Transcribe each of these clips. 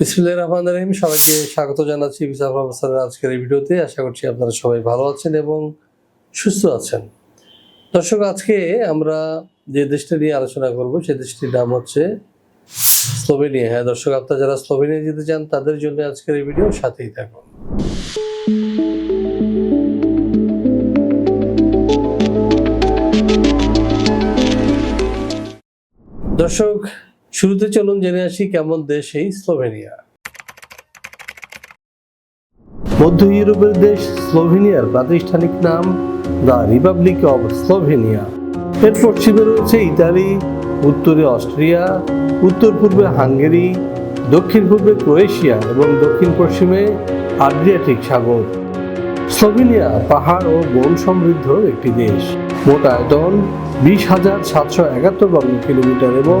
বিসমুল্লাহ রহমান রহিম, সবাইকে স্বাগত জানাচ্ছি ভিসা প্রফেসরের আজকের এই ভিডিওতে। আশা করছি আপনারা সবাই ভালো আছেন এবং সুস্থ আছেন। দর্শক, আজকে আমরা যে দেশটা নিয়ে আলোচনা করব সেই দেশটির নাম হচ্ছে স্লোভেনিয়া। হ্যাঁ দর্শক, আপনারা যারা স্লোভেনিয়া যেতে চান, তাদের জন্য আজকের এই ভিডিও সাথেই থাকুন। দর্শক শুরুতে চলুন জেনে আসি কেমন দেশ এই স্লোভেনিয়া। মধ্য ইউরোপের দেশ স্লোভেনিয়ার প্রাতিষ্ঠানিক নাম দ্য রিপাবলিক অব স্লোভেনিয়া। এর পশ্চিমে রয়েছে ইতালি, উত্তরে অস্ট্রিয়া, উত্তর পূর্বে হাঙ্গেরি, দক্ষিণ পূর্বে ক্রোয়েশিয়া এবং দক্ষিণ পশ্চিমে আড্রিয়াটিক সাগর। স্লোভেনিয়া পাহাড় ও বন সমৃদ্ধ একটি দেশ। মোট আয়তন বিশ হাজার সাতশো একাত্তর বর্গ কিলোমিটার এবং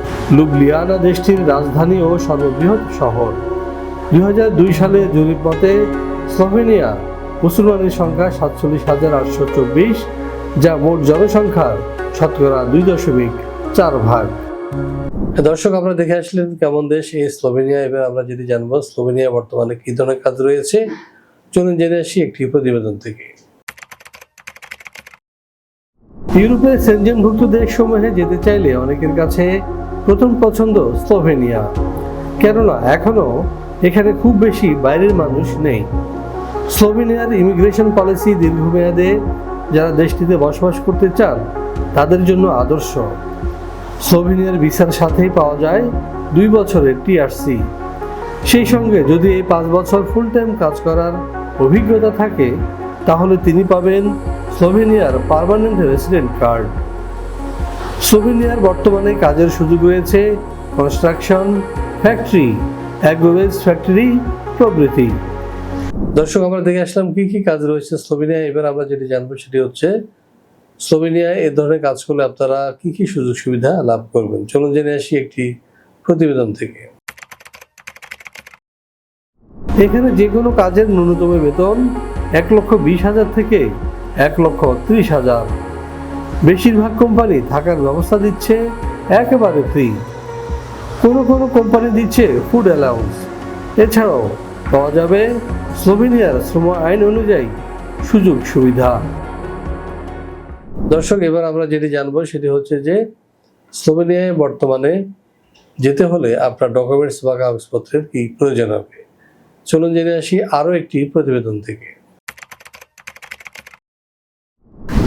লুবলিয়ানা দেশটির রাজধানী ও সর্ববৃহৎ শহর। দুই হাজার দুই সালে জরিপ মতে, স্লোভেনিয়া মুসলমানের সংখ্যা সাতচল্লিশ হাজার আটশো চব্বিশ, যা মোট জনসংখ্যার শতকরা দুই দশমিক চার ভাগ। দর্শক আমরা দেখে আসলেন কেমন দেশ এই স্লোভেনিয়া। এবার আমরা যদি জানব, স্লোভেনিয়া বর্তমানে কি ধরনের কাজ রয়েছে? চলুন জেনে আসি একটি প্রতিবেদন থেকে। ইউরোপের সেনজেনভুক্ত দেশসমূহে যেতে চাইলে অনেকের কাছে প্রথম পছন্দ স্লোভেনিয়া। কেননা এখনও এখানে খুব বেশি বাইরের মানুষ নেই। স্লোভেনিয়ার ইমিগ্রেশন পলিসি দীর্ঘমেয়াদে যারা দেশটিতে বসবাস করতে চান, তাদের জন্য আদর্শ। স্লোভেনিয়ার ভিসার সাথেই পাওয়া যায় দুই বছরের টিআরসি সেই সঙ্গে যদি এই পাঁচ বছর ফুল টাইম কাজ করার অভিজ্ঞতা থাকে, তাহলে তিনি পাবেন স্লোভেনিয়ার পারমানেন্ট রেসিডেন্ট কার্ড স্লোভেনিয়ার বর্তমানে কাজের সুযোগ রয়েছে কনস্ট্রাকশন ফ্যাক্টরি অ্যাগ্রোভেজ ফ্যাক্টরি, প্রভৃতি। দর্শক, আমরা দেখে আসলাম কি কি কাজ রয়েছে স্লোভেনিয়া। এবার আমরা যেটি জানব সেটি হচ্ছে স্লোভেনিয়ায় এ ধরনের কাজ করলে আপনারা কি কি সুযোগ সুবিধা লাভ করবেন? চলুন জেনে আসি একটি প্রতিবেদন থেকে। এখানে যে কোনো কাজের ন্যূনতম বেতন এক লক্ষ বিশ হাজার থেকে এক লক্ষ ত্রিশ হাজার। বেশিরভাগ কোম্পানি থাকার ব্যবস্থা দিচ্ছে, একেবারে ফ্রি কোনো কোনো কোম্পানি দিচ্ছে ফুড অ্যালাউন্স এছাড়াও পাওয়া যাবে স্লোভেনিয়ার শ্রম আইন অনুযায়ী সুযোগ সুবিধা। দর্শক, এবার আমরা যেটি জানব সেটি হচ্ছে যে স্লোভেনিয়ায় বর্তমানে যেতে হলে আপনার ডকুমেন্টস বা কাগজপত্রের কি প্রয়োজন হবে। চলুন জেনে আসি আরও একটি প্রতিবেদন থেকে।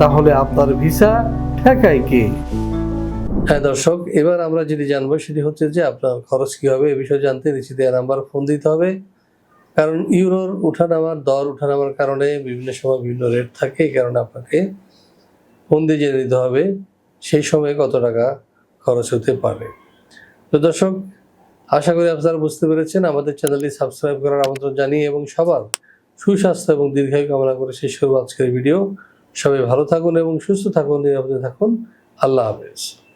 তাহলে আপনার ভিসা ঠেকায় কে? হ্যাঁ দর্শক, এবার আমরা যেটি জানব সেটি হচ্ছে যে আপনার খরচ কি হবে, এ বিষয়ে জানতে নিচে দেওয়া নাম্বার ফোন দিতে হবে। কারণ ইউরোর উঠানামার দর উঠানামার কারণে বিভিন্ন সময় বিভিন্ন রেট থাকে, এই কারণে আপনাকে ফোন দিয়ে জেনে নিতে হবে সেই সময়ে কত টাকা খরচ হতে পারে। তো দর্শক, আশা করি আপনারা বুঝতে পেরেছেন, আমাদের চ্যানেলটি সাবস্ক্রাইব করার আমন্ত্রণ জানিয়ে এবং সবার সুস্বাস্থ্য এবং দীর্ঘায়ু কামনা করে শেষ করব আজকের ভিডিও। সবাই ভালো থাকুন এবং সুস্থ থাকুন নিরাপদে থাকুন। আল্লাহ হাফেজ।